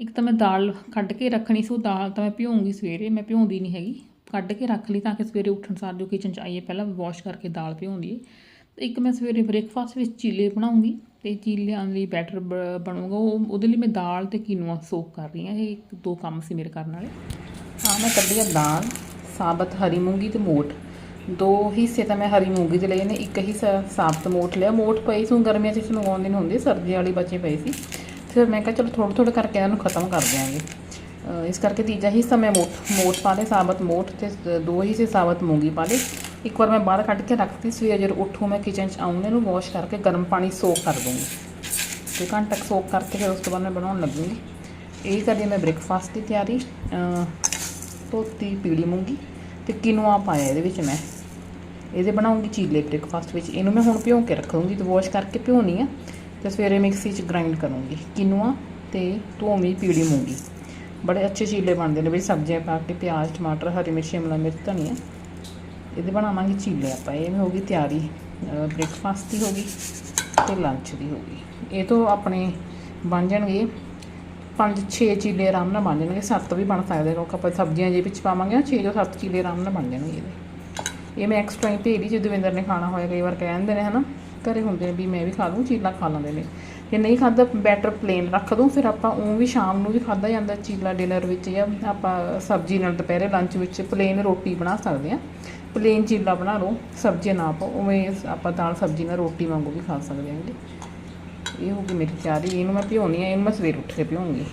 ਇੱਕ ਤਾਂ ਮੈਂ ਦਾਲ ਕੱਢ ਕੇ ਰੱਖਣੀ ਸੀ, ਉਹ ਦਾਲ ਤਾਂ ਮੈਂ ਭਿਉਂਗੀ ਸਵੇਰੇ, ਮੈਂ ਭਿਉਂਦੀ ਨਹੀਂ ਹੈਗੀ। ਕੱਢ ਕੇ ਰੱਖ ਲਈ ਤਾਂ ਕਿ ਸਵੇਰੇ ਉੱਠਣ ਸਾਰ ਜੋ ਕਿਚਨ ਚ ਆਈਏ, ਪਹਿਲਾਂ ਵਾਸ਼ ਕਰਕੇ ਦਾਲ ਭਿਉਂਦੀ ਹੈ ਤੇ ਇੱਕ ਮੈਂ ਸਵੇਰੇ ਬ੍ਰੇਕਫਾਸਟ ਵਿੱਚ ਚੀਲੇ ਬਣਾਉਂਗੀ, ਤੇ ਚੀਲਿਆਂ ਲਈ ਬੈਟਰ ਬਣੂਗਾ, ਉਹ, ਉਹਦੇ ਲਈ ਮੈਂ ਦਾਲ ਤੇ ਕੀਨੂਆ ਸੋਕ ਕਰ ਰਹੀ ਹਾਂ, ਇਹ ਇੱਕ ਦੋ ਕੰਮ ਸੀ ਮੇਰੇ ਕਰਨ ਵਾਲੇ। ਹਾਂ, ਮੈਂ ਕੱਢੀ ਆ ਦਾਲ, ਸਾਬਤ, ਹਰੀ ਮੂੰਗੀ ਤੇ ਮੋਠ। ਦੋ ਹਿੱਸੇ ਤਾਂ ਮੈਂ ਹਰੀ ਮੂੰਗੀ ਦੇ ਲਏ ਨੇ, ਇੱਕ ਹਿੱਸਾ ਸਾਬਤ ਮੋਠ ਲਿਆ। ਮੋਠ ਪਈ ਸੀ ਗਰਮੀਆਂ 'ਚ ਇਸਨੂੰ ਆਉਂਦੇ ਨਹੀਂ ਹੁੰਦੇ ਸਰਦੀ ਵਾਲੀ ਬਚੇ ਪਈ ਸੀ। ਫਿਰ ਮੈਂ ਕਿਹਾ ਚਲੋ ਥੋੜ੍ਹੇ ਥੋੜ੍ਹੇ ਕਰਕੇ ਇਹਨਾਂ ਨੂੰ ਖਤਮ ਕਰ ਦਿਆਂਗੇ। ਇਸ ਕਰਕੇ ਤੀਜਾ ਹਿੱਸਾ ਮੈਂ ਮੋਠ ਮੋਠ ਪਾ ਲਏ, ਸਾਬਤ ਮੋਠ ਤੇ ਦੋ ਹਿੱਸੇ ਸਾਬਤ ਮੂੰਗੀ ਪਾ ਲਏ। ਇੱਕ ਵਾਰ ਮੈਂ ਬਾਹਰ ਕੱਢ ਕੇ ਰੱਖਤੀ ਸਵੇਰ ਜਦੋਂ ਉੱਠੂ ਮੈਂ ਕਿਚਨ 'ਚ ਆਉਂਦੇ ਨੂੰ ਵਾਸ਼ ਕਰਕੇ ਗਰਮ ਪਾਣੀ ਸੋਕ ਕਰ ਦੂੰਗੀ ਤੇ ਘੰਟਾ ਕੁ ਸੋਕ ਕਰਕੇ ਫਿਰ ਉਸ ਤੋਂ ਬਾਅਦ ਮੈਂ ਬਣਾਉਣ ਲੱਗੂੰਗੀ। ਇਹ ਕਰਦੀ ਮੈਂ ਬ੍ਰੇਕਫਾਸਟ ਦੀ ਤਿਆਰੀ। ਧੋਤੀ ਪੀਲੀ ਮੂੰਗੀ। ਤੇ ਕਿਨੂਆ ਪਾਇਆ ਇਹਦੇ ਵਿੱਚ ਮੈਂ। ਇਹਦੇ ਬਣਾਉਂਗੀ ਚੀਲੇ ਬ੍ਰੇਕਫਾਸਟ ਵਿੱਚ। ਇਹਨੂੰ ਮੈਂ ਹੁਣ ਭਿਉਂ ਕੇ ਰੱਖੂੰਗੀ ਤੇ ਵਾਸ਼ ਕਰਕੇ ਭਿਉਣੀ ਆ। ਤੇ ਸਵੇਰੇ ਮਿਕਸੀ 'ਚ ਗ੍ਰਾਈਂਡ ਕਰੂੰਗੀ। ਕਿਨੂਆ ਤੇ ਧੋਵੀਂ ਪੀੜੀ ਮੂੰਗੀ। ਬੜੇ ਅੱਛੇ ਚੀਲੇ ਬਣਦੇ ਨੇ ਵੀ ਸਬਜ਼ੀਆਂ ਪਾ ਕੇ, ਪਿਆਜ਼, ਟਮਾਟਰ, ਹਰੀ ਮਿਰਚ, ਸ਼ਿਮਲਾ ਮਿਰਚ, ਧਨੀਆ। ਇਹਦੇ ਬਣਾਵਾਂਗੇ ਚੀਲੇ ਆਪਾਂ। ਇਹ ਹੋ ਗਈ ਤਿਆਰੀ। ਬ੍ਰੇਕਫਾਸਟ ਦੀ ਹੋ ਗਈ ਤੇ ਲੰਚ ਦੀ ਹੋ ਗਈ। ਇਹ ਤੋਂ ਆਪਣੇ ਬਣ ਜਾਣਗੇ ਪੰਜ 6 ਚੀਲੇ ਆਰਾਮ ਨਾਲ ਬਣ ਜਾਣਗੇ, ਸੱਤ ਵੀ ਬਣ ਸਕਦੇ ਕਿਉਂਕਿ ਆਪਾਂ ਸਬਜ਼ੀਆਂ ਜੇ ਵਿੱਚ ਪਾਵਾਂਗੇ ਨਾ 6 ਤੋਂ 7 ਚੀਲੇ ਆਰਾਮ ਨਾਲ ਬਣ ਜਾਣਗੇ ਇਹਦੇ। ਇਹ ਮੈਂ ਐਕਸਟਰਾ ਹੀ ਭੇਜ ਲਈ ਜੇ ਦਵਿੰਦਰ ਨੇ ਖਾਣਾ ਹੋਇਆ, ਕਈ ਵਾਰ ਕਹਿ ਦਿੰਦੇ ਨੇ, ਹਨਾ, ਘਰੇ ਹੁੰਦੇ ਨੇ ਵੀ ਮੈਂ ਵੀ ਖਾ ਲੂੰ ਚੀਲਾ ਖਾ ਲੈਂਦੇ ਨੇ। ਜੇ ਨਹੀਂ ਖਾਦਾ ਬੈਟਰ ਪਲੇਨ ਰੱਖ ਦੂੰ, ਫਿਰ ਆਪਾਂ ਉਹ ਵੀ ਸ਼ਾਮ ਨੂੰ ਵੀ ਖਾਦਾ ਜਾਂਦਾ ਚੀਲਾ ਡਿਨਰ ਵਿੱਚ ਜਾਂ ਆਪਾਂ ਸਬਜ਼ੀ ਨਾਲ ਦੁਪਹਿਰੇ ਲੰਚ ਵਿੱਚ ਪਲੇਨ ਰੋਟੀ ਬਣਾ ਸਕਦੇ ਆ। ਪਲੇਨ ਚੀਲਾ ਬਣਾ ਲਓ ਸਬਜ਼ੀ ਨਾ ਪਾਓ, ਉਵੇਂ ਆਪਾਂ ਦਾਲ ਸਬਜ਼ੀ ਨਾਲ ਰੋਟੀ ਵਾਂਗੂ ਵੀ ਖਾ ਸਕਦੇ ਹਾਂ ਜੀ ਇਹ ਹੋ ਗਈ ਮੇਰੀ ਤਿਆਰੀ, ਇਹਨੂੰ ਮੈਂ ਭਿਉਣੀ ਆ, ਇਹਨੂੰ ਮੈਂ ਸਵੇਰ ਉੱਠ ਕੇ ਭਿਉਂਗੀ।